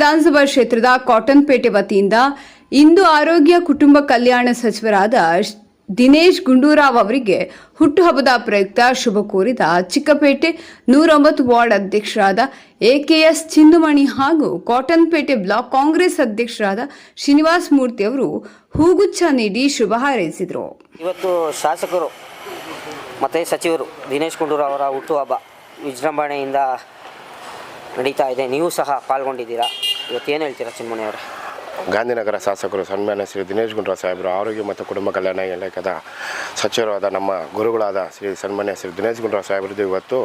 ವಿಧಾನಸಭಾ ಕ್ಷೇತ್ರದ ಕಾಟನ್ಪೇಟೆ ವತಿಯಿಂದ ಇಂದು ಆರೋಗ್ಯ ಕುಟುಂಬ ಕಲ್ಯಾಣ ಸಚಿವರಾದ ದಿನೇಶ್ ಗುಂಡೂರಾವ್ ಅವರಿಗೆ ಹುಟ್ಟುಹಬ್ಬದ ಪ್ರಯುಕ್ತ ಶುಭ ಕೋರಿದ ಚಿಕ್ಕಪೇಟೆ ನೂರೊಂಬತ್ತು ವಾರ್ಡ್ ಅಧ್ಯಕ್ಷರಾದ ಎಕೆಎಸ್ ಚಿಂದುಮಣಿ ಹಾಗೂ ಕಾಟನ್ಪೇಟೆ ಬ್ಲಾಕ್ ಕಾಂಗ್ರೆಸ್ ಅಧ್ಯಕ್ಷರಾದ ಶ್ರೀನಿವಾಸ್ ಮೂರ್ತಿ ಅವರು ಹೂಗುಚ್ಛ ನೀಡಿ ಶುಭ ಹಾರೈಸಿದರು. ಇವತ್ತು ಶಾಸಕರು ಮತ್ತು ಸಚಿವರು ದಿನೇಶ್ ಗುಂಡೂರಾವ್ ಅವರ ಹುಟ್ಟುಹಬ್ಬ ವಿಜೃಂಭಣೆಯಿಂದ ನಡೀತಾ ಇದೆ. ನೀವು ಸಹ ಪಾಲ್ಗೊಂಡಿದ್ದೀರಾ? ಇವತ್ತು ಏನು ಹೇಳ್ತೀರಾ ಚಿನ್ಮಣಿ ಅವರೇ? ಗಾಂಧಿನಗರ ಶಾಸಕರು ಸನ್ಮಾನ್ಯ ಶ್ರೀ ದಿನೇಶ್ ಗುಂಡ್ರಾ ಸಾಹೇಬರು, ಆರೋಗ್ಯ ಮತ್ತು ಕುಟುಂಬ ಕಲ್ಯಾಣ ಇಲಾಖೆದ ಸಚಿವರಾದ ನಮ್ಮ ಗುರುಗಳಾದ ಶ್ರೀ ಸನ್ಮಾನ್ಯ ಶ್ರೀ ದಿನೇಶ್ ಗುಂಡ್ರಾ ಸಾಹೇಬ್ರದ್ದು ಇವತ್ತು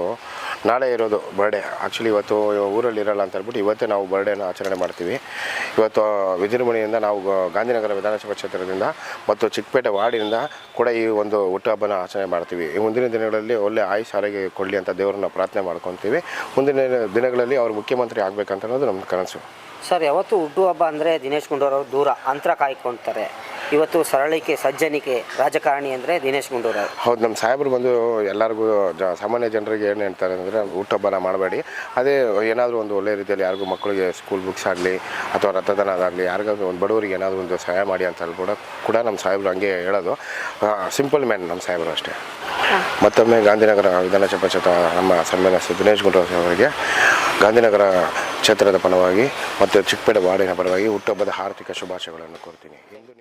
ನಾಳೆ ಇರೋದು ಬರ್ಡೇ ಆ್ಯಕ್ಚುಲಿ ಇವತ್ತು ಊರಲ್ಲಿ ಇರಲ್ಲ ಅಂತ ಹೇಳ್ಬಿಟ್ಟು ಇವತ್ತೇ ನಾವು ಬರ್ಡೇನ ಆಚರಣೆ ಮಾಡ್ತೀವಿ. ಇವತ್ತು ವಿಜೃಂಭಣೆಯಿಂದ ನಾವು ಗಾಂಧಿನಗರ ವಿಧಾನಸಭಾ ಕ್ಷೇತ್ರದಿಂದ ಮತ್ತು ಚಿಕ್ಕಪೇಟೆ ವಾರ್ಡಿನಿಂದ ಕೂಡ ಈ ಒಂದು ಹುಟ್ಟುಹಬ್ಬನ ಆಚರಣೆ ಮಾಡ್ತೀವಿ. ಈ ಮುಂದಿನ ದಿನಗಳಲ್ಲಿ ಒಳ್ಳೆ ಆಯುಷ್ ಆರೋಗ್ಯ ಕೊಡಲಿ ಅಂತ ದೇವರನ್ನ ಪ್ರಾರ್ಥನೆ ಮಾಡ್ಕೊತೀವಿ. ಮುಂದಿನ ದಿನಗಳಲ್ಲಿ ಅವರು ಮುಖ್ಯಮಂತ್ರಿ ಆಗಬೇಕಂತ ಅನ್ನೋದು ನಮ್ಮ ಕನಸು. ಸರ್ ಯಾವತ್ತು ಹುಟ್ಟುಹಬ್ಬ ಅಂದರೆ ದಿನೇಶ್ ಗುಂಡೂರಾವ್ ದೂರ ಅಂತರ ಕಾಯ್ಕೊಳ್ತಾರೆ ಇವತ್ತು ಸರಳಿಕೆ ಸಜ್ಜನಿಕೆ ರಾಜಕಾರಣಿ ಅಂದರೆ ದಿನೇಶ್ ಗುಂಡೂರಾವ್ ಹೌದು ನಮ್ಮ ಸಾಹೇಬರು ಬಂದು ಎಲ್ಲರಿಗೂ ಜ ಸಾಮಾನ್ಯ ಜನರಿಗೆ ಏನು ಹೇಳ್ತಾರೆ ಅಂದರೆ ಹುಟ್ಟುಹಬ್ಬನ ಮಾಡಬೇಡಿ. ಅದೇ ಏನಾದರೂ ಒಂದು ಒಳ್ಳೆಯ ರೀತಿಯಲ್ಲಿ ಯಾರಿಗೂ ಮಕ್ಕಳಿಗೆ ಸ್ಕೂಲ್ ಬುಕ್ಸ್ ಆಗಲಿ ಅಥವಾ ರಥದಾನ ಅದಾಗಲಿ ಯಾರಿಗಾದ್ರೂ ಒಂದು ಬಡವರಿಗೆ ಏನಾದರೂ ಒಂದು ಸಹಾಯ ಮಾಡಿ ಅಂತ ಹೇಳಿ ಕೂಡ ಕೂಡ ನಮ್ಮ ಸಾಹೇಬರು ಹಂಗೆ ಹೇಳೋದು. ಸಿಂಪಲ್ ಮ್ಯಾನ್ ನಮ್ಮ ಸಾಹೇಬರು ಅಷ್ಟೇ. ಮತ್ತೊಮ್ಮೆ ಗಾಂಧಿನಗರ ವಿಧಾನಸಭಾ ಕ್ಷೇತ್ರ ನಮ್ಮ ಸನ್ಮಾನ್ಯ ಶ್ರೀ ದಿನೇಶ್ ಗುಂಡೂರಾವ್ ಅವರಿಗೆ ಗಾಂಧಿನಗರ ಕ್ಷೇತ್ರದ ಪರವಾಗಿ ಮತ್ತು ಚಿಕ್ಕಪೇಟೆ ವಾರ್ಡಿನ ಪರವಾಗಿ ಹುಟ್ಟುಹಬ್ಬದ ಆರ್ಥಿಕ ಶುಭಾಶಯಗಳನ್ನು ಕೋರ್ತೀನಿ. ಎಂದು